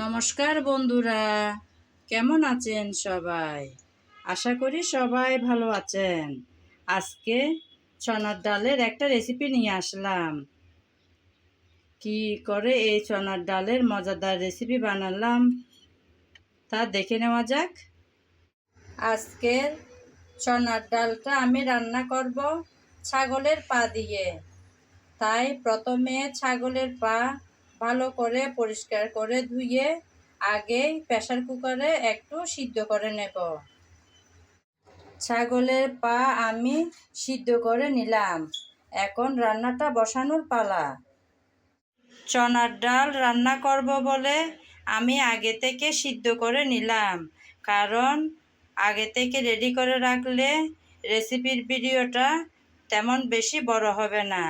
নমস্কার বন্ধুরা, কেমন আছেন সবাই? আশা করি সবাই ভালো আছেন। আজকে চনার ডালের একটা রেসিপি নিয়ে আসলাম। কি করে এই চনার ডালের মজাদার রেসিপি বানালাম তা দেখে নেওয়া যাক। আজকের চনার ডালটা আমি রান্না করব ছাগলের পা দিয়ে। তাই প্রথমে ছাগলের পা ভালো করে পরিষ্কার করে ধুয়ে আগে প্রেশার কুকারে একটু সিদ্ধ করে নেব। ছাগলের পা আমি সিদ্ধ করে নিলাম। এখন রান্নাটা বসানোর পালা। চনার ডাল রান্না করব বলে আমি আগে থেকে সিদ্ধ করে নিলাম। কারণ আগে থেকে রেডি করে রাখলে রেসিপির ভিডিওটা তেমন বেশি বড় হবে না।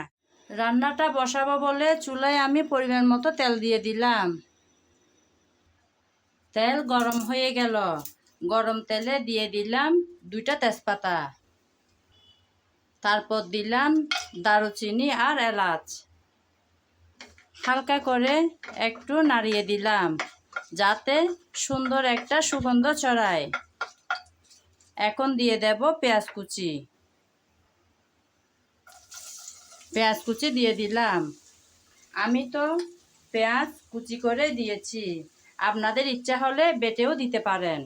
রান্নাটা বসাবো বলে চুলায় আমি পরিমাণ মতো তেল দিয়ে দিলাম। তেল গরম হয়ে গেল। গরম তেলে দিয়ে দিলাম দুইটা তেজপাতা। তারপর দিলাম দারুচিনি আর এলাচ। হালকা করে একটু নাড়িয়ে দিলাম যাতে সুন্দর একটা সুগন্ধ ছড়ায়। এখন দিয়ে দেব পেঁয়াজ কুচি। পেঁয়াজ কুচি দিয়ে দিলাম। আমি তো পেঁয়াজ কুচি করে দিয়েছি। আপনাদের ইচ্ছা হলে বেটেও দিতে পারেন।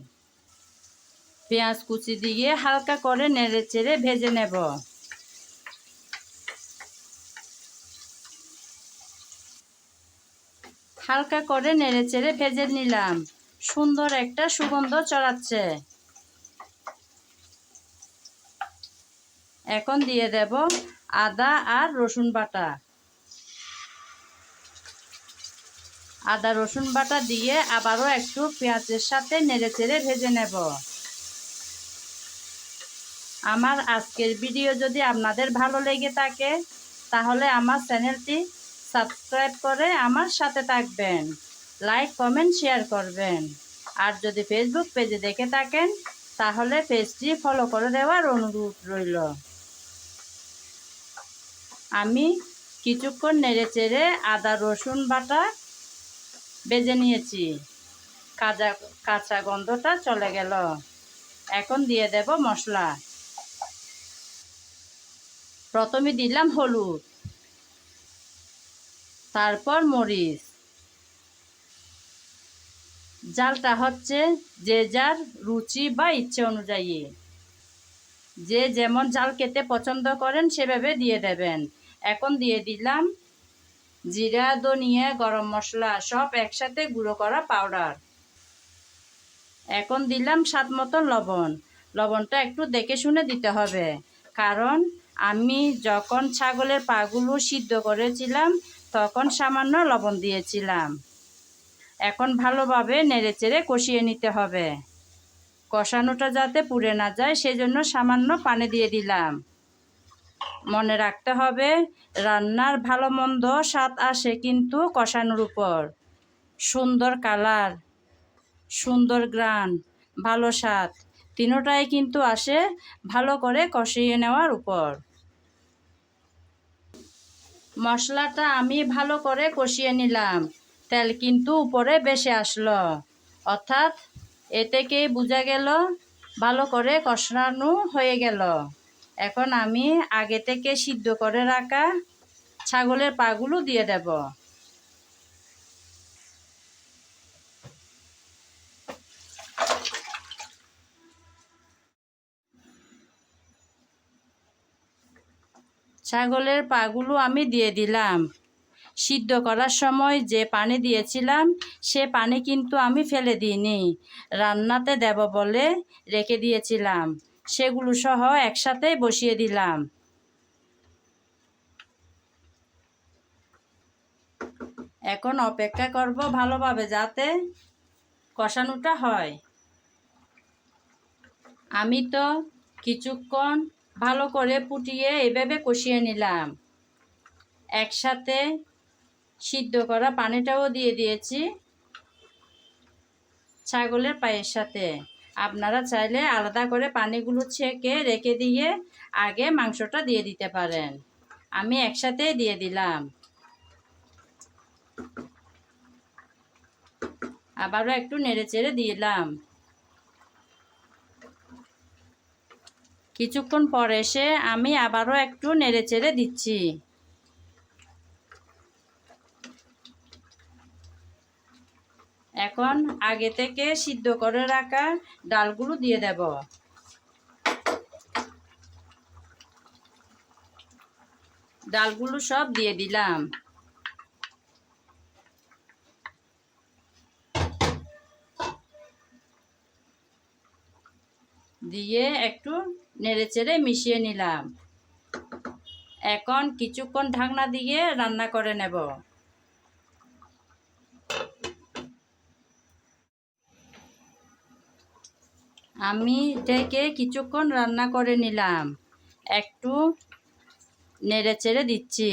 পেঁয়াজ কুচি দিয়ে হালকা করে নেড়ে চেড়ে ভেজে নেব। হালকা করে নেড়ে চেড়ে ভেজে নিলাম। সুন্দর একটা সুগন্ধ চড়াচ্ছে। এখন দিয়ে দেব আদা আর রসুন বাটা। আদা, রসুন বাটা দিয়ে আবারও একটু পেঁয়াজের সাথে নেড়ে চেড়ে ভেজে নেব। আমার আজকের ভিডিও যদি আপনাদের ভালো লেগে থাকে, তাহলে আমার চ্যানেলটি সাবস্ক্রাইব করে আমার সাথে থাকবেন, লাইক, কমেন্ট, শেয়ার করবেন। আর যদি ফেসবুক পেজে দেখে থাকেন, তাহলে পেজটি ফলো করে দেওয়ার অনুরোধ রইল। আমি কিছুক্ষণ নেড়ে চেড়ে আদা, রসুন বাটা বেজে নিয়েছি। কাঁচা কাঁচা গন্ধটা চলে গেল। এখন দিয়ে দেব মশলা। প্রথমে দিলাম হলুদ, তারপর মরিচ। জালটা হচ্ছে যে যার রুচি বা ইচ্ছে অনুযায়ী। যে যেমন জাল খেতে পছন্দ করেন, সেভাবে দিয়ে দেবেন। এখন দিয়ে দিলাম জিরা, ধনিয়া, গরম মশলা সব একসাথে গুঁড়ো করা পাউডার এখন দিলাম স্বাদ মতো লবণ। লবণটা একটু দেখে শুনে দিতে হবে। কারণ আমি যখন ছাগলের পাগুলো সিদ্ধ করেছিলাম, তখন সামান্য লবণ দিয়েছিলাম। এখন ভালোভাবে নেড়ে চেড়ে কষিয়ে নিতে হবে। কষানোটা যাতে পুড়ে না যায়, সেজন্য সামান্য পানি দিয়ে দিলাম। মনে রাখতে হবে, রান্নার ভালো মন্দ স্বাদ আসে কিন্তু কষানোর উপর। সুন্দর কালার, সুন্দর গ্রান, ভালো স্বাদ, তিনোটাই কিন্তু আসে ভালো করে কষিয়ে নেওয়ার উপর। মশলাটা আমি ভালো করে কষিয়ে নিলাম, তেল কিন্তু উপরে বেশি আসলো। অর্থাৎ এ থেকেই বোঝা গেল, ভালো করে কষানো হয়ে গেল। এখন আমি আগে থেকে সিদ্ধ করে রাখা ছাগলের পাগুলো দিয়ে দেব। ছাগলের পাগুলো আমি দিয়ে দিলাম। সিদ্ধ করার সময় যে পানি দিয়েছিলাম, সে পানি কিন্তু আমি ফেলে দিইনি। রান্নাতে দেব বলে রেখে দিয়েছিলাম। সেগুলো সহ একসাথেই বসিয়ে দিলাম। এখন অপেক্ষা করব ভালোভাবে যাতে কষানোটা হয়। আমি তো কিছুক্ষণ ভালো করে ফুটিয়ে এভাবে কষিয়ে নিলাম। একসাথে সিদ্ধ করা পানিটাও দিয়ে দিয়েছি ছাগলের পায়ের সাথে। আপনারা চাইলে আলাদা করে পানিগুলো ছেঁকে রেখে দিয়ে আগে মাংসটা দিয়ে দিতে পারেন। আমি একসাথেই দিয়ে দিলাম। আবারও একটু নেড়ে চেড়ে দিলাম। কিছুক্ষণ পর এসে আমি আবারও একটু নেড়ে চেড়ে দিচ্ছি এখন আগে থেকে সিদ্ধ করে রাখা ডালগুলো দিয়ে দেব। ডালগুলো সব দিয়ে দিলাম। দিয়ে একটু নেড়ে চেড়ে মিশিয়ে নিলাম। এখন কিছুক্ষণ ঢাকনা দিয়ে রান্না করে নেব। আমি এটাকে কিছুক্ষণ রান্না করে নিলাম। একটু নেড়ে চেড়ে দিচ্ছি।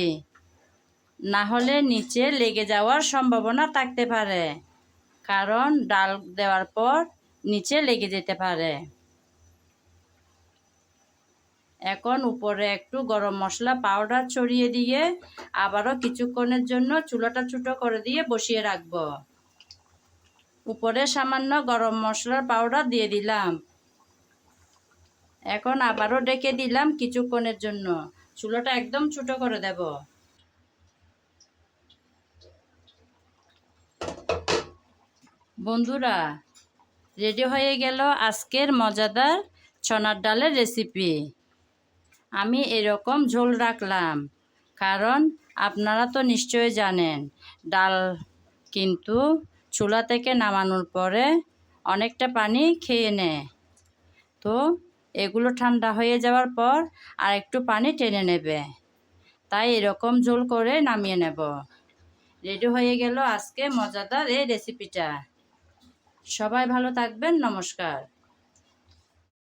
না হলে নিচে লেগে যাওয়ার সম্ভাবনা থাকতে পারে, কারণ ডাল দেওয়ার পর নিচে লেগে যেতে পারে। এখন উপরে একটু গরম মশলা, পাউডার ছড়িয়ে দিয়ে আবারও কিছুক্ষণের জন্য চুলাটা ছোটো করে দিয়ে বসিয়ে রাখব। উপরে সামান্য গরম মশলার পাউডার দিয়ে দিলাম। এখন আবারও ডেকে দিলাম কিছুক্ষণের জন্য। চুলাটা একদম ছোটো করে দেব। বন্ধুরা, রেডি হয়ে গেল আজকের মজাদার ছনার ডালের রেসিপি আমি এরকম ঝোল রাখলাম, কারণ আপনারা তো নিশ্চয়ই জানেন, ডাল কিন্তু চুলা থেকে নামানোর পরে অনেকটা পানি খেয়ে নেয়। তো এগুলো ঠান্ডা হয়ে যাওয়ার পর আর একটু পানি টেনে নেবে। তাই এরকম ঝোল করে নামিয়ে নেব। রেডি হয়ে গেল আজকে মজাদার এই রেসিপিটা। সবাই ভালো থাকবেন, নমস্কার।